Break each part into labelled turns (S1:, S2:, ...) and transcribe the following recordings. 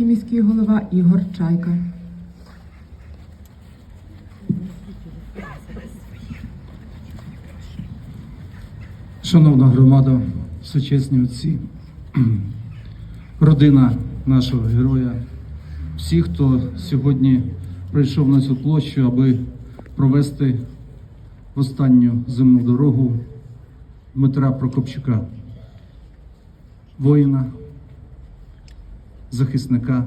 S1: Київський міський голова Ігор Чайка.
S2: Шановна громада, сучасні отці, родина нашого героя, всі, хто сьогодні прийшов на цю площу, аби провести останню земну дорогу Дмитра Прокопчука, воїна, захисника,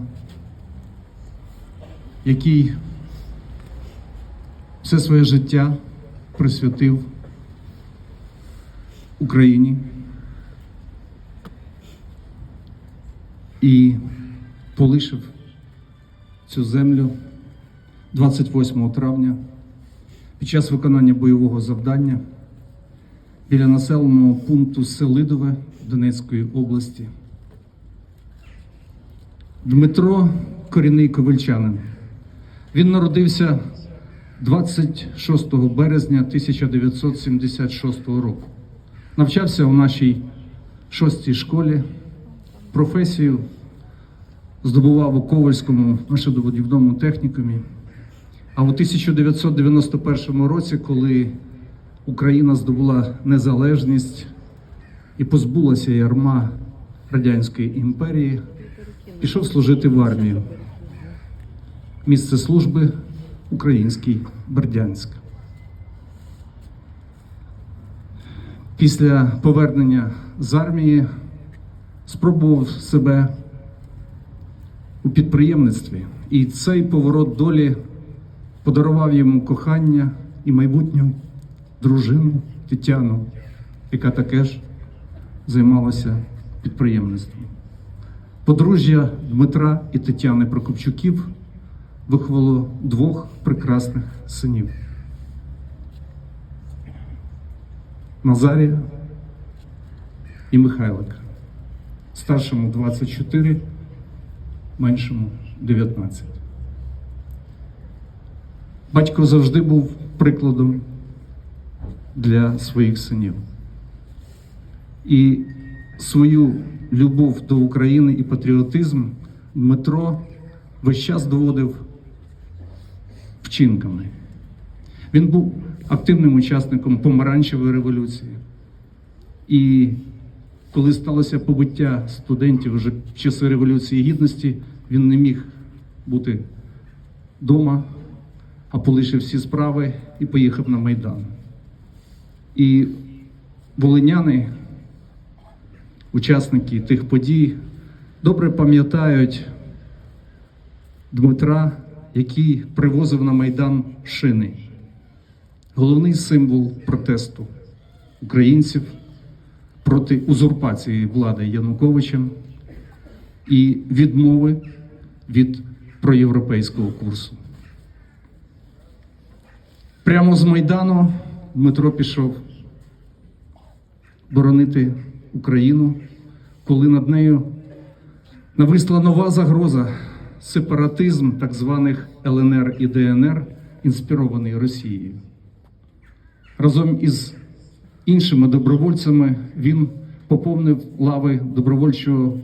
S2: який все своє життя присвятив Україні і полишив цю землю 28 травня під час виконання бойового завдання біля населеного пункту Селидове Донецької області. Дмитро корінний ковальчанин. Він народився 26 березня 1976 року. Навчався у нашій шостій школі, професію здобував у Ковальському машинобудівному технікумі. А у 1991 році, коли Україна здобула незалежність і позбулася ярма Радянської імперії, пішов служити в армію. Місце служби Український Бердянськ. Після повернення з армії спробував себе у підприємництві, і цей поворот долі подарував йому кохання і майбутню дружину Тетяну, яка таке ж займалася підприємництвом. Подружжя Дмитра і Тетяни Прокопчуків виховало двох прекрасних синів. Назарія і Михайлика. Старшому 24, меншому 19. Батько завжди був прикладом для своїх синів. І свою любов до України і патріотизм Дмитро весь час доводив вчинками. Він був активним учасником помаранчевої революції. І коли сталося побиття студентів вже в часи Революції Гідності, він не міг бути вдома, а полишив всі справи і поїхав на Майдан. І волиняни, учасники тих подій, добре пам'ятають Дмитра, який привозив на Майдан шини. Головний символ протесту українців проти узурпації влади Януковичем і відмови від проєвропейського курсу. Прямо з Майдану Дмитро пішов боронити Україну, коли над нею нависла нова загроза сепаратизм так званих ЛНР і ДНР, інспірований Росією. Разом із іншими добровольцями він поповнив лави добровольчого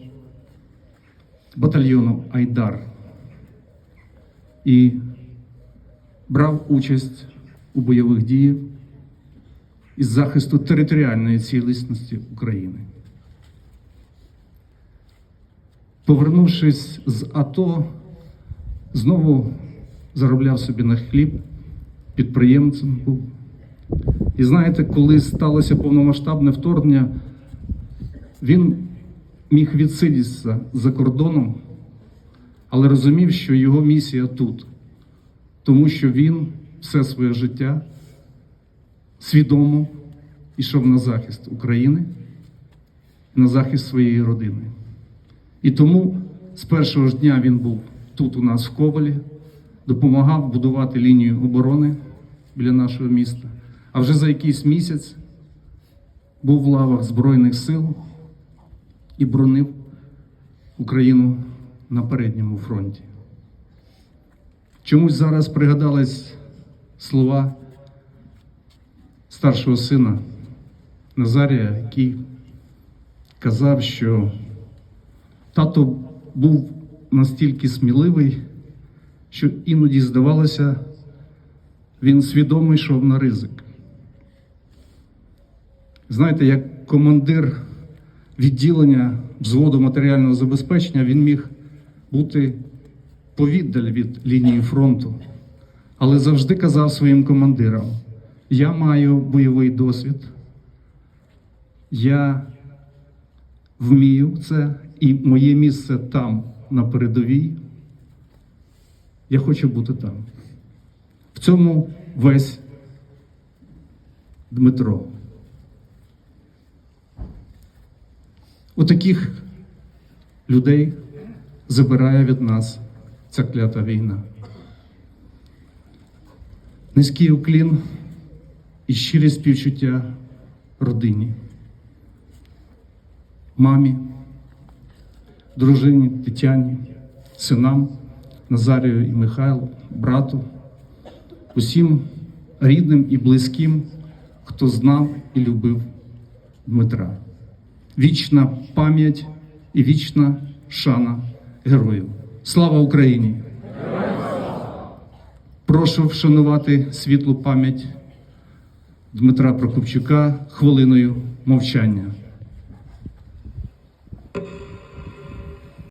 S2: батальйону Айдар і брав участь у бойових діях із захисту територіальної цілісності України. Повернувшись з АТО, знову заробляв собі на хліб, підприємцем був. І знаєте, коли сталося повномасштабне вторгнення, він міг відсидітися за кордоном, але розумів, що його місія тут, тому що він все своє життя свідомо йшов на захист України, на захист своєї родини. І тому з першого ж дня він був тут у нас в Ковалі, допомагав будувати лінію оборони біля нашого міста. А вже за якийсь місяць був в лавах Збройних сил і бронив Україну на передньому фронті. Чомусь зараз пригадались слова старшого сина Назарія, який казав, що тато був настільки сміливий, що іноді здавалося, він свідомо йшов на ризик. Знаєте, як командир відділення взводу матеріального забезпечення, він міг бути повіддаль від лінії фронту, але завжди казав своїм командирам: я маю бойовий досвід, я вмію це, і моє місце там, на передовій. Я хочу бути там. В цьому весь Дмитро. У таких людей забирає від нас ця клята війна. Низький уклін і щирі співчуття родині, мамі, дружині Тетяні, синам Назарію і Михайлу, брату, усім рідним і близьким, хто знав і любив Дмитра. Вічна пам'ять і вічна шана герою. Слава Україні! Прошу вшанувати світлу пам'ять Дмитра Прокопчука хвилиною мовчання.